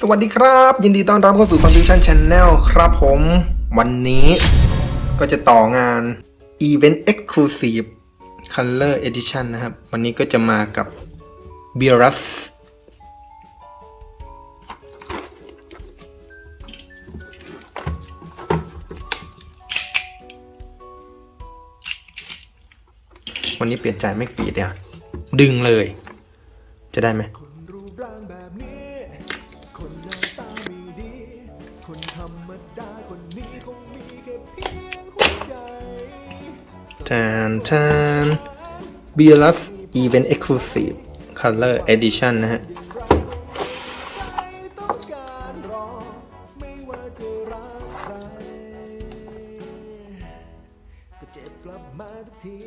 สวัสดีครับ ยินดีต้อนรับเข้าสู่ Confusion Channel ครับผม วันนี้ก็จะต่องาน Event Exclusive Color Edition นะครับ วันนี้ก็จะมากับ b e e r u s วันนี้เปลี่ยนใจไม่กรีดเดียวดึงเลย จะได้ไหม ทานทาน b e e r u s Event Exclusive Color Edition นะฮะ ก็เจ็บกลับมาทุกที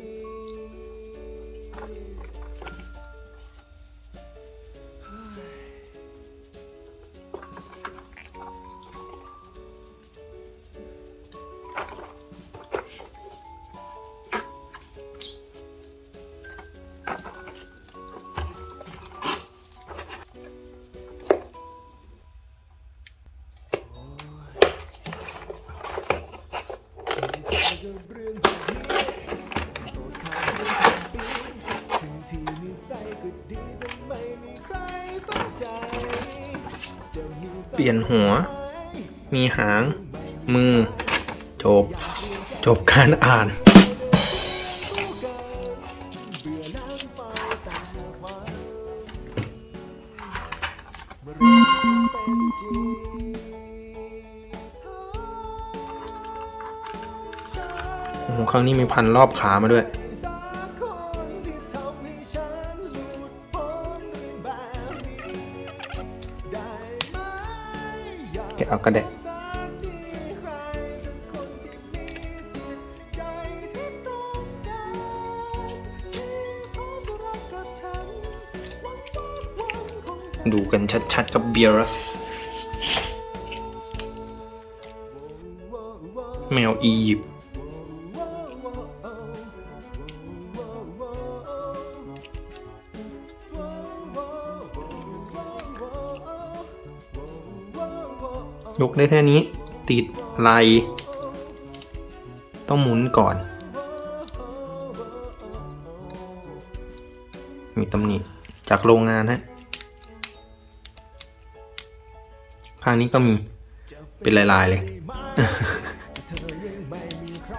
เปลี่ยนหัว มีหาง มือ จบ จบการอ่านเบื่อนั่งเฝ้าแต่ฝันเมื่ อ้โหครั้งนี้มีพันรอบขามาด้วยสักคนที่ทำให้ฉันหลุดพ้นแบเอากระเดะสักทีใครสักคนที่มีจิตใจที่ต้ดูกันชัดๆกับ b e e r u s แมวอียิปต์ ยกได้แค่นี้ ติดไหลต้องหมุนก่อน มีตำหนิจากโรงงานฮะข้างนี้ก็มีเป็นลาย ๆ เลยเธอยังไม่มีใคร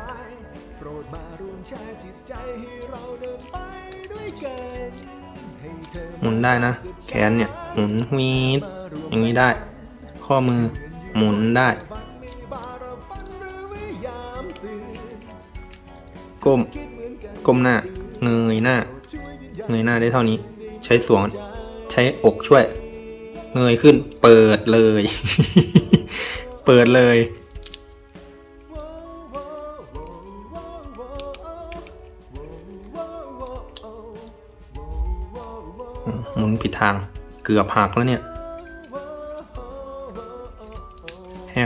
โปรดมาร่วมแชร์จิตใจให้เราเดินไปด้วยหมุนได้นะ แขนเนี่ย หมุนวีดอย่างนี้ได้ ข้อมือ หมุนได้ ก้ม ก้มหน้า เงยหน้า เงยหน้าได้เท่านี้ ใช้สวง ใช้อกช่วย เงยขึ้น เปิดเลย เปิดเลย หมุนผิดทาง เกือบหักแล้วเนี่ย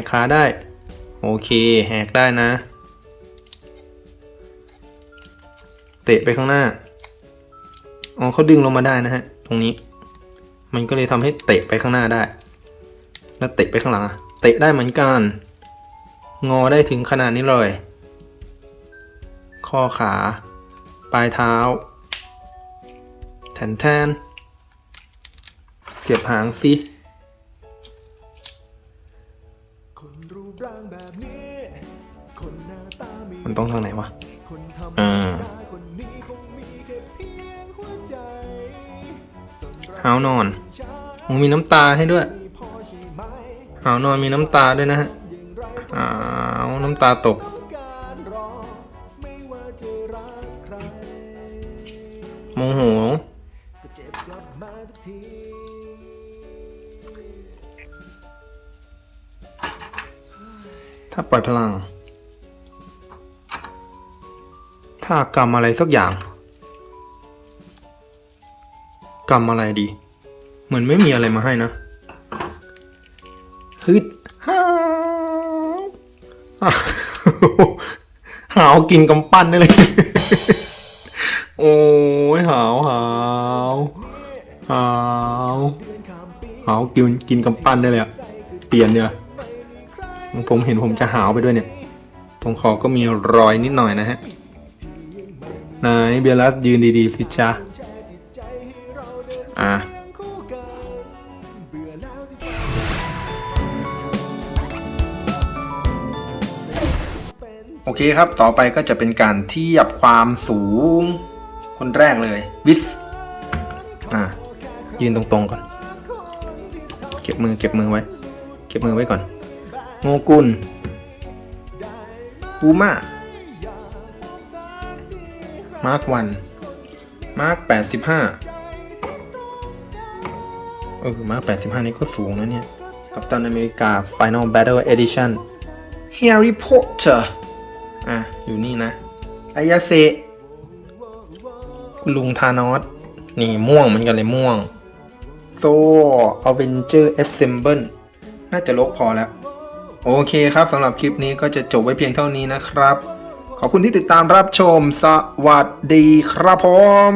กขาได้ โอเค แหกได้นะ เตะไปข้างหน้า อ๋อเขาดึงลงมาได้นะฮะ ตรงนี้ มันก็เลยทำให้เตะไปข้างหน้าได้ แล้วเตะไปข้างหลังเตะได้เหมือนกัน งอได้ถึงขนาดนี้เลย ข้อขา ปลายเท้า แทนแทน เสียบหางสิ ปร่างแบบนี้ คนหน้าตาไม่มันต้องทางไหนวะ คนธรรมอ่า ดาคนนี้คงมีแค่เพียงหัวใจสำหรับหาวนอนฉันโอ้มีน้ำตาให้ด้วยมีพอใช่ไหมหาวนอนมีน้ำตาด้วยนะฮะอย่างไรหาวน้ำตาตก ต้องการรอ ไม่ว่าจะรักใคร โมโห ก็เจ็บกลับมาทุกที ถ้าปล่อยพลัง ถ้ากรรมอะไรสักอย่าง กรรมอะไรดี เหมือนไม่มีอะไรมาให้นะฮึดฮ่าวอ้าวหาวกินกำปั้นได้เลย โอ้ยหาวหาวหาวเดือนข้ามปีเอากินกินกำปั้นได้เลยอะเปลี่ยนเนี่ย ผมเห็นผมจะหาวไปด้วยเนี่ย ตรงคอก็มีรอยนิดหน่อยนะฮะนายเบียรัสยืนดีๆสิจ้าอะโอเคครับ ต่อไปก็จะเป็นการเทียบความสูง คนแรกเลย วิส อะ ยืนตรงๆก่อน เก็บมือเก็บมือไว้ เก็บมือไว้ก่อน โงกุลปูมามาร์ควัน มาร์คแปดสิบห้าเออ มาร์คแปดสิบห้านี่ก็สูงนะเนี่ย กัปตันอเมริกา Final Battle Edition Harry Potter อะ อยู่นี่นะ อายาเซะคุณลุงธานอส นี่ม่วงเหมือนกันเลยม่วง โซ่ Avenger Assemble น่าจะลกพอแล้ว โอเคครับสำหรับคลิปนี้ก็จะจบไว้เพียงเท่านี้นะครับ ขอบคุณที่ติดตามรับชม สวัสดีครับผม